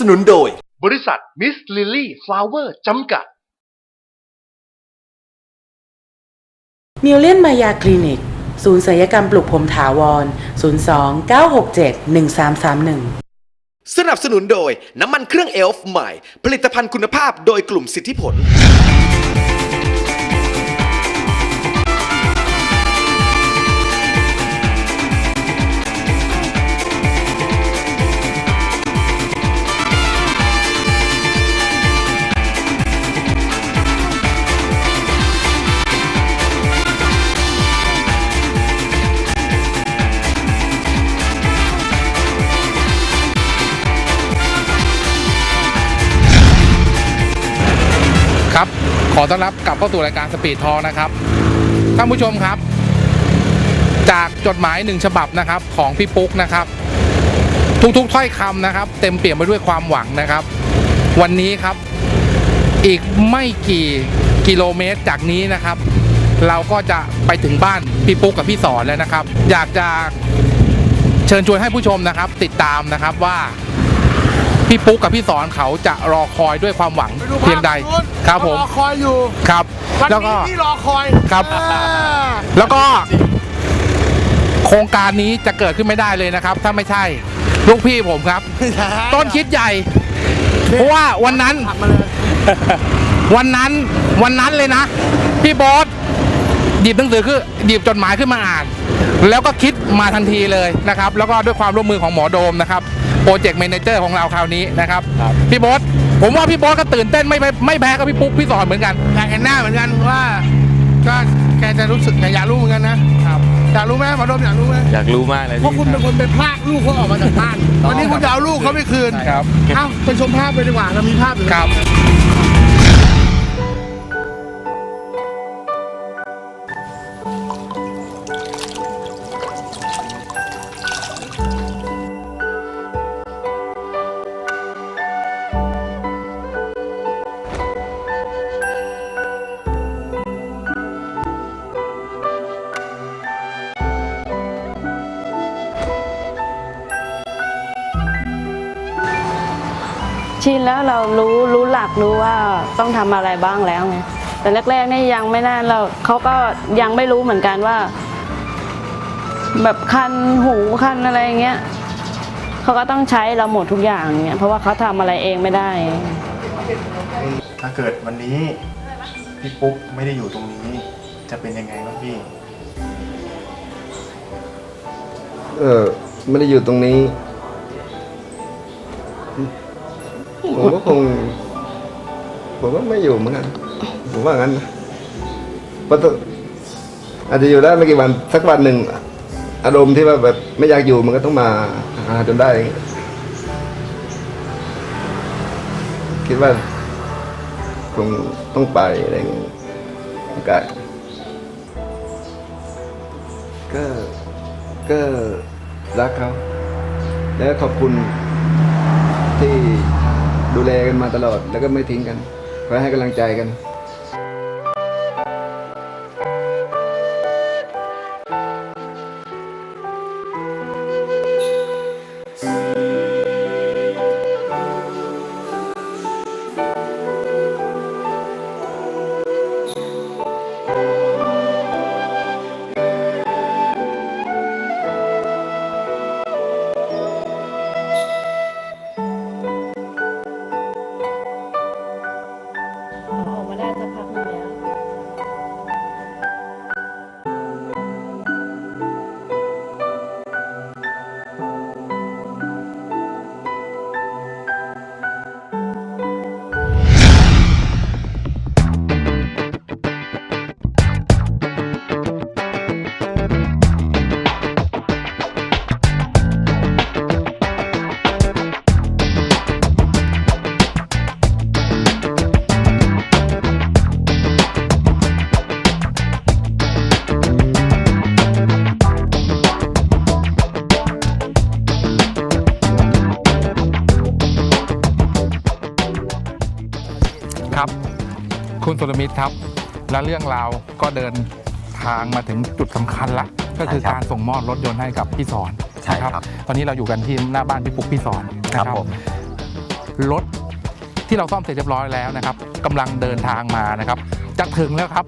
สนุนโดย บริษัทมิสลิลลี่ฟลาวเวอร์จำกัดมิวเลียนมายาคลินิก ศูนย์ศัลยกรรมปลุกผมถาวร 02 967 1331สนับสนุนโดยน้ำมันเครื่องเอลฟ์ใหม่ ผลิตภัณฑ์คุณภาพโดยกลุ่มสิทธิผล ขอต้อนรับกลับเข้าสู่รายการสปีดทอนะครับท่านผู้ชมครับ จากจดหมายหนึ่งฉบับนะครับของพี่ปุ๊กนะครับ ทุกๆถ้อยคำนะครับ เต็มเปี่ยมไปด้วยความหวังนะครับ วันนี้ครับ อีกไม่กี่กิโลเมตรจากนี้นะครับ เราก็จะไปถึงบ้านพี่ปุ๊กกับพี่สอนแล้วนะครับ อยากจะเชิญชวนให้ผู้ชมนะครับ ติดตามนะครับว่า พี่ปุ๊กกับพี่สอนเขาจะรอคอยด้วยความหวังเพียงใดครับผมรอคอยอยู่ครับวันแล้วก็นี้ที่รอคอยครับอ่าแล้วก็โครงการนี้จะเกิดขึ้นไม่ได้เลยนะครับ ถ้าไม่ใช่ลูกพี่ผมครับ ต้นคิดใหญ่ เพราะว่าวันนั้นผักมาเลยวันนั้นวันนั้นเลยนะ พี่บอสหยิบหนังสือคือหยิบจดหมายขึ้นมาอ่าน แล้วก็คิดมาทันทีเลยนะครับ แล้วก็ด้วยความร่วมมือของหมอโดมนะครับโปรเจกต์แมเนเจอร์ของเราคราวนี้นะครับพี่บอสผมว่าพี่บอสก็ตื่นเต้นไม่ไม่ไม่แพ้กับพี่ปุ๊กพี่สอนเหมือนกัน อยากเห็นหน้าเหมือนกันว่าก็แกจะรู้สึกอยากรู้เหมือนกันนะครับอยากรู้ไหมหมอโดมอยากรู้ไหมอยากรู้มากเลยเพราะคุณเป็นคนไปพรากลูกเขาออกมาจากบ้านวันนี้คุณจะเอาลูกเขาไปคืนครับ เอ้าไปชมภาพไปดีกว่าเรามีภาพอยู่ ครับ ชินแล้วเรารู้รู้หลักรู้ว่าต้องทำอะไรบ้างแล้วไงแต่แรกๆนี่ยังไม่น่าเราเขาก็ยังไม่รู้เหมือนกันว่า แบบคันหูคันอะไรอย่างเงี้ยเขาก็ต้องใช้เราหมดทุกอย่างเงี้ยเพราะว่าเขาทำอะไรเองไม่ได้ ถ้าเกิดวันนี้พี่ปุ๊กไม่ได้อยู่ตรงนี้ จะเป็นยังไงบ้างพี่ เออไม่ได้อยู่ตรงนี้ ผมก็คง ผมก็ไม่อยู่เหมือนกัน ผมว่างั้นนะเพราะต้องอาจจะอยู่ได้ไม่กี่วันสักวันหนึ่งอารมณ์ที่ว่าแบบไม่อยากอยู่มันก็ต้องมาหาจนได้ คิดว่าคงต้องไปอะไรเงี้ยกาสก็ก็รักเขาและขอบคุณที่ ดูแลกันมาตลอดแล้วก็ไม่ทิ้งกันคอยให้กำลังใจกัน ครับ คุณสุรมิตรครับ และเรื่องราวก็เดินทางมาถึงจุดสำคัญละ ก็คือใช่ครับการส่งมอบรถยนต์ให้กับพี่สอนใช่นะครับตอนนี้เราอยู่กันที่หน้าบ้านพี่ปุ๊กพี่สอนนะคครัรับบผม รถที่เราซ่อมเสร็จเรียบร้อยแล้วนะครับกำลังเดินทางมานะครับจะถึงแล้วครับ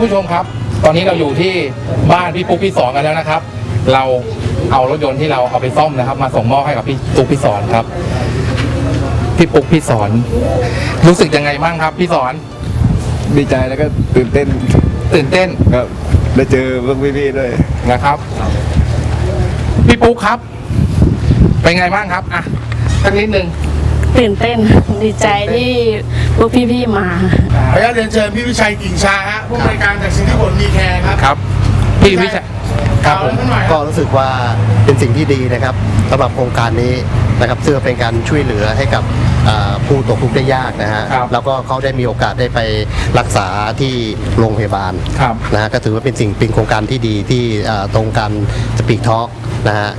านผู้ชมครับ ตอนนี้เราอยู่ที่บ้านพี่ปุ๊กพี่สอนกันแล้วนะครับ เราเอารถยนต์ที่เราเอาไปซ่อมนะครับ มาส่งมอบให้กับพี่ปุ๊กพี่สอนครับ พี่ปุ๊กพี่สอน รู้สึกยังไงบ้างครับ พี่สอนดีใจแล้วก็ตื่นเต้นตื่นเต้นครับได้เจอพวกพี่ๆด้วยนะครับ พี่ปุ๊กครับ เป็นไงบ้างครับอะสักนิดนึง ตื่นเต้นดีใจที่พวกพี่ๆมาขออนุญาตเรียนเชิญพี่วิชัยกิ่งชาฮะผู้บริการจากสิทธิผลมีแคร์ครับ ครับ พี่วิชัยครับผมเอาหน่อยก็รู้สึกว่าเป็นสิ่งที่ดีนะครับสำหรับโครงการนี้นะครับซึ่งเป็นการช่วยเหลือให้กับอ่าผู้ตกทุกข์ได้ยากนะฮะครับแล้วก็เขาได้มีโอกาสได้ไปรักษาที่โรงพยาบาลครับนะฮะก็ถือว่าเป็นสิ่งเป็นโครงการที่ดีที่อ่าตรงกันสปีกทอ l k นะฮะ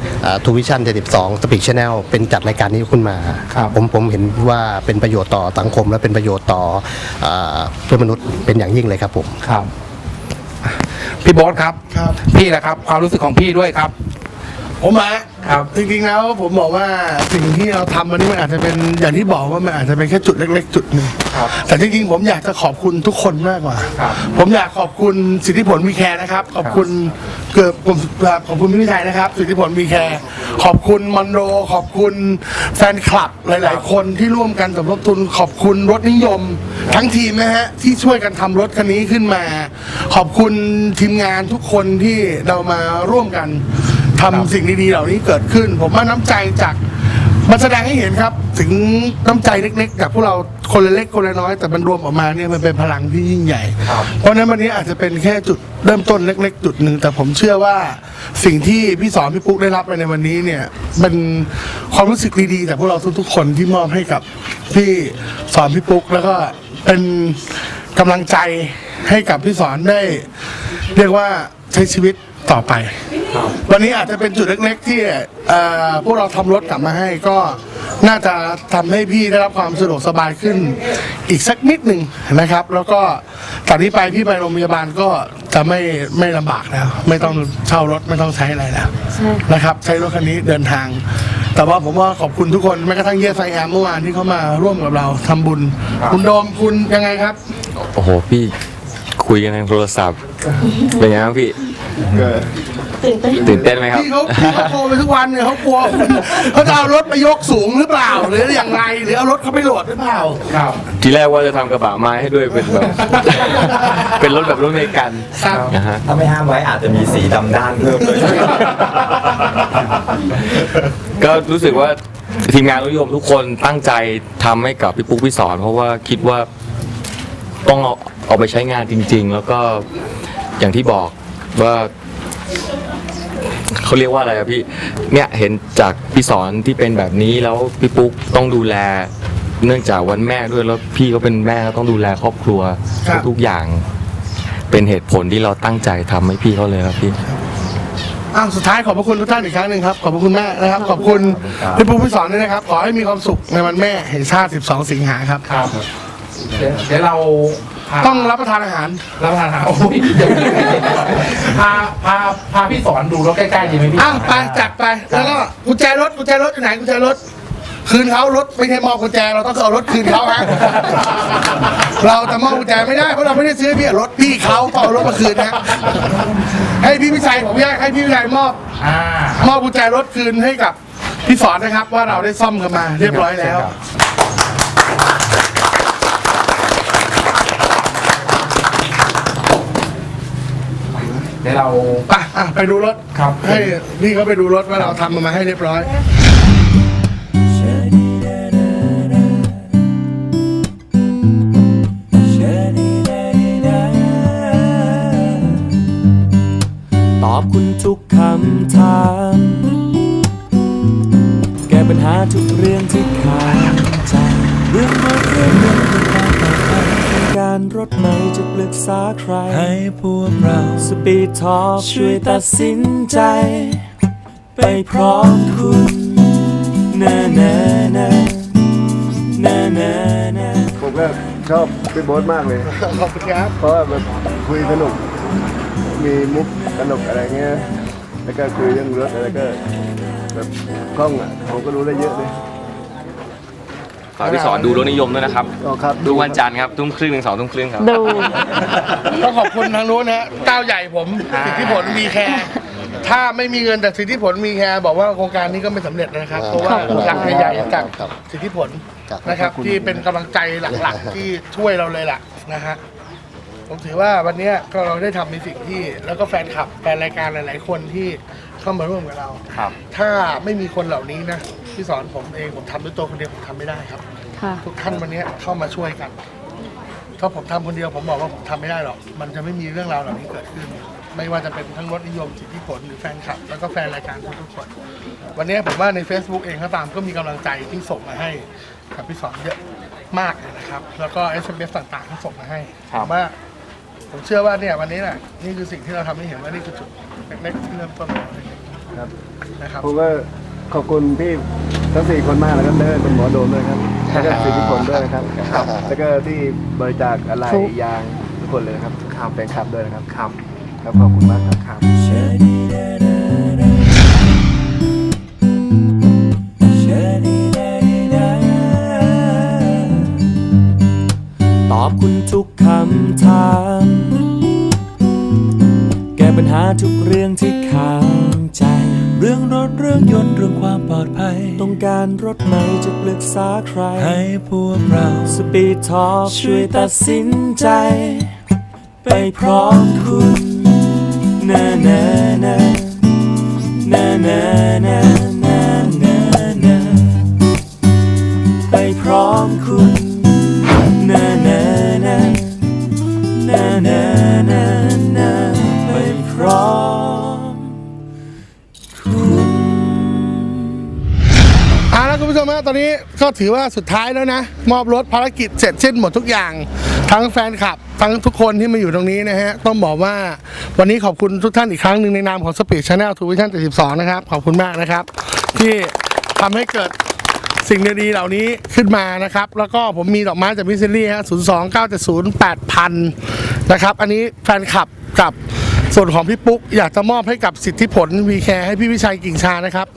ทูวิชั่น72สปีกชแนลเป็นจัดรายการนี้ขึ้นมา ครับ ผมผมเห็นว่าเป็นประโยชน์ต่อสังคม และเป็นประโยชน์ต่ออาเพื่อนมนุษย์เป็นอย่างยิ่งเลยครับผม ครับ พี่โบ๊ทครับ ครับ พี่นะครับ ความรู้สึกของพี่ด้วยครับ ผมอะครับ จริงๆแล้วผมบอกว่าสิ่งที่เราทำวันนี้มันอาจจะเป็นอย่างที่บอกว่ามันอาจจะเป็นแค่จุดเล็ก ๆ จุดหนึ่งครับแต่จริงๆผมอยากจะขอบคุณทุกคนมากกว่า ครับ ผมอยากขอบคุณสิทธิผลมีแคร์นะครับ ขอบคุณเกือบผมขอบคุณพี่วิชัยนะครับ สิทธิผลมีแคร์ขอบคุณมอนโรขอบคุณแฟนคลับหลาย ๆ คนที่ร่วมกันสมทบทุน ขอบคุณรถนิยม ทั้งทีมนะฮะที่ช่วยกันทำรถคันนี้ขึ้นมา ขอบคุณทีมงานทุกคนที่เรามาร่วมกัน ทำสิ่งดีๆเหล่านี้เกิดขึ้น ผมว่าน้ำใจจากมันแสดงให้เห็นครับ ถึงน้ำใจเล็กๆจากพวกเราคนละเล็กคนละน้อย แต่มันรวมออกมาเนี่ยมันเป็นพลังที่ยิ่งใหญ่ เพราะฉะนั้นวันนี้อาจจะเป็นแค่จุดเริ่มต้นเล็ก ๆ จุดหนึ่งแต่ผมเชื่อว่าสิ่งที่พี่สอนพี่ปุ๊กได้รับไปในวันนี้เนี่ยเป็นความรู้สึกดีๆจากพวกเราทุกๆ คนที่มอบให้กับพี่สอนพี่ปุ๊กแล้วก็เป็นกำลังใจให้กับพี่สอนได้ เรียกว่าใช้ชีวิตต่อไป วันนี้อาจจะเป็นจุดเล็กๆ ที่เอ่อพวกเราทำรถกลับมาให้ก็น่าจะทำให้พี่ได้รับความสะดวกสบายขึ้นอีกสักนิดหนึ่งนะครับ แล้วก็จากนี้ไปพี่ไปโรงพยาบาลก็จะไม่ไม่ลำบากแล้ว ไม่ต้องเช่ารถไม่ต้องใช้อะไรแล้วใช่นะครับ ใช้รถคันนี้เดินทาง แต่ว่าผมว่าขอบคุณทุกคนแม้กระทั่งเยสไอแอมเมื่อวานที่เขามาร่วมกับเราทำบุญ คุณโดมคุณยังไงครับ โอ้โหพี่คุยกันทางโทรศัพท์เป็นไงบ้างพี่ก็ ตื่นเต้นตื่นเต้นไหมครับ พี่เขาพี่เขาโทรไปทุกวันเนี่ยเขากลัวคุณเขาจะเอารถไปยกสูงหรือเปล่า หรืออย่างไรหรือเอารถเขาไปโหลดหรือเปล่าครับทีแรกว่าจะทำกระบะไม้ให้ด้วยเป็นแบบ เป็นรถแบบรถอเมริกันครับนะฮะ ถ้าไม่ห้ามไว้อาจจะมีสีดำด้านเพิ่มเลย ก็รู้สึกว่าทีมงานรถยมทุกคนตั้งใจทำให้กับพี่ปุ๊กพี่สอน เพราะว่าคิดว่าต้องเอาเอาไปใช้งานจริง ๆ แล้วก็อย่างที่บอกว่า เขาเรียกว่าอะไรอะพี่เนี่ยเห็นจากพี่สอนที่เป็นแบบนี้แล้วพี่ปุ๊กต้องดูแล เนื่องจากวันแม่ด้วยแล้วพี่ก็เป็นแม่ก็ต้องดูแลครอบครัวครับ ทุกๆอย่าง เป็นเหตุผลที่เราตั้งใจทำให้พี่เขาเลยครับพี่ อ้าวสุดท้ายขอบพระคุณทุกท่านอีกครั้งหนึ่งครับ ขอบพระคุณแม่นะครับ ขอบคุณพี่ปูพี่สอนด้วยนะครับ ขอให้มีความสุขในวันแม่แห่งชาติ 12 สิงหาครับ ครับเดี๋ยวเดี๋ยวเราพา ต้องรับประทานอาหาร รับประทานอาหารโอ้ยเดี๋ยวพาพาพาพี่สอนดูรถใกล้ๆดีไหมพี่อ้าวไปจัดไปแล้วก็กุญแจรถกุญแจรถอยู่ไหนกุญแจรถ คืนเขารถไม่ใช่มอบกุญแจเราต้องเอารถคืนเขาฮะเราจะมอบกุญแจไม่ได้เพราะเราไม่ได้ซื้อพี่รถพี่เขาต้องเอารถมาคืนนะให้พี่พิชัยผมอยากให้พี่พิชัยมอบอ่ามอบกุญแจรถคืนให้กับพี่สอนนะครับว่าเราได้ซ่อมกันมาเรียบร้อยแล้ว เดี๋ยวเราไปอะไปดูรถครับ ให้พี่เขาไปดูรถว่าเราทำมันมาให้เรียบร้อย ใคร ให้พวกเราสปีดทอช่วยตัดสินใจ ไปพร้อมคุณนะนะนะนะนะนะผมก็ชอบพี่โบ๊ทมากเลย ขอบคุณครับ เพราะว่าแบบคุยสนุก มีมุกสนุกอะไรเงี้ย แล้วก็คุยเรื่องรถอะไรก็แบบคล่องอะผมก็รู้ได้เยอะเลยฝากพี่สอนดูรถนิยมด้วยนะครับอ๋อครับ ดูวันจันทร์ครับทุ่มครึ่งถึงสองทุ่มครึ่งครับ ดู ต้องขอบคุณทางนู้นนะฮะเจ้าใหญ่ผมสิทธิผลมีแคร์ถ้าไม่มีเงินแต่สิทธิผลมีแคร์บอกว่าโครงการนี้ก็ไม่สำเร็จนะครับ เพราะว่าหลักใหญ่ๆจากสิทธิผลนะครับ ที่เป็นกำลังใจหลักๆ ที่ช่วยเราเลยล่ะนะฮะผมถือว่าวันเนี้ยก็เราได้ทำในสิ่งที่แล้วก็แฟนคลับแฟนรายการหลาย ๆ คนที่ เข้ามาร่วมกับเรา ครับ ถ้าไม่มีคนเหล่านี้นะที่สอนผมเองผมทำด้วยตัวคนเดียวผมทำไม่ได้ครับ ค่ะ ทุกท่านวันนี้เข้ามาช่วยกัน ถ้าผมทำคนเดียวผมบอกว่าผมทำไม่ได้หรอก มันจะไม่มีเรื่องราวเหล่านี้เกิดขึ้น ไม่ว่าจะเป็นทั้งรถนิยมสิทธิผลหรือแฟนคลับ แล้วก็แฟนรายการทุกๆคน วันนี้ผมว่าใน Facebook เองก็ตามก็มีกำลังใจที่ส่งมาให้กับพี่สอนเยอะมากเลยนะครับ แล้วก็ SMS ต่างๆที่ส่งมาให้ครับ ผมว่า ผมเชื่อว่าเนี่ยวันนี้น่ะนี่คือสิ่งที่เราทำให้เห็นว่านี่คือจุดเล็กๆที่เริ่มต้นของเราครับนะครับผมก็ขอบคุณพี่ทั้งสี่คนมากแล้วก็เดินเป็นหมอโดมด้วยครับแล้วก็สิทธิผลด้วยนะครับ แล้วก็ที่บริจาคอะไรยางทุกคนเลยนะครับแฟนคลับด้วยนะครับ ครับครับขอบคุณมากครับำถาม แก้ปัญหาทุกเรื่องที่ข้างใจ เรื่องรถเรื่องยนต์เรื่องความปลอดภัย ต้องการรถไหมจะปรึกษาใคร ให้พวกเราสปีดทอช่วยตัดสินใจ ไปพร้อมคุณนะนะนะนะนะนะ เอาละคุณผู้ชมฮะตอนนี้ก็ถือว่าสุดท้ายแล้วนะ มอบรถภารกิจเสร็จสิ้นหมดทุกอย่าง ทั้งแฟนคลับ ทั้งทุกคนที่มาอยู่ตรงนี้นะฮะ ต้องบอกว่าวันนี้ขอบคุณทุกท่านอีกครั้งหนึ่งในนามของ Speed Channel ทูวิชั่น72 นะครับ ขอบคุณมากนะครับ ที่ทำให้เกิดสิ่งดีๆเหล่านี้ขึ้นมานะครับ แล้วก็ผมมีดอกไม้จากมิสซิลี่ฮะ02 970 8000นะครับ อันนี้แฟนคลับกับส่วนของพี่ปุ๊ก อยากจะมอบให้กับสิทธิผลวีแคร์ให้พี่วิชัยกิ่งชานะครับ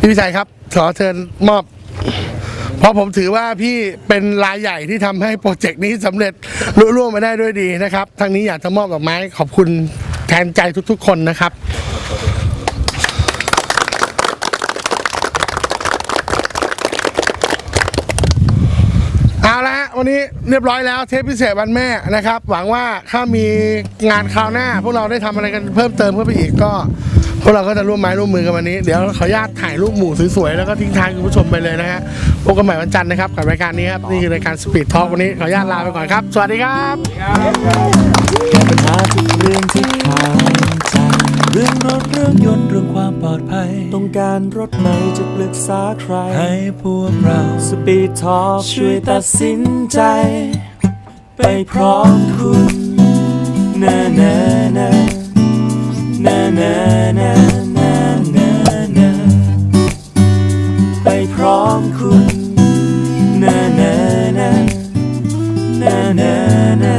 พี่วิชัยครับ ขอเชิญมอบ เพราะผมถือว่าพี่เป็นรายใหญ่ที่ทำให้โปรเจกต์นี้สำเร็จลุล่วงมาได้ด้วยดีนะครับทางนี้อยากจะมอบดอกไม้ขอบคุณแทนใจทุกๆ คนนะครับ เอาละฮะวันนี้เรียบร้อยแล้วเทปพิเศษวันแม่นะครับ หวังว่าถ้ามีงานคราวหน้า พวกเราได้ทำอะไรกันเพิ่มเติมเข้าไปอีกก็ วกเราก็จะร่วมไม้ร่วมมือกันวันนี้ เดี๋ยวขออนุญาตถ่ายรูปหมู่สวยๆ แล้วก็ทิ้งท้ายคุณผู้ชมไปเลยนะฮะพบกันใหม่วันจันทร์นะครับกับรายการนี้ครับ นี่คือรายการสปีดทอ l k วันนี้ ขออนุญาตลาไปก่อนครับ สวัสดีครับแก้ปัญหาทุกเรื่องที่ข้างใจเรื่องรถเรื่องยนต์เรื่องความปลอดภัย ต้องการรถไหมจะปรึกษาใคร ให้พวกเราสปีดทอช่วยตัดสินใจ ไปพร้อมคุณนะนะนะ นานานานานานาไปพร้อมคุณนานานานานานา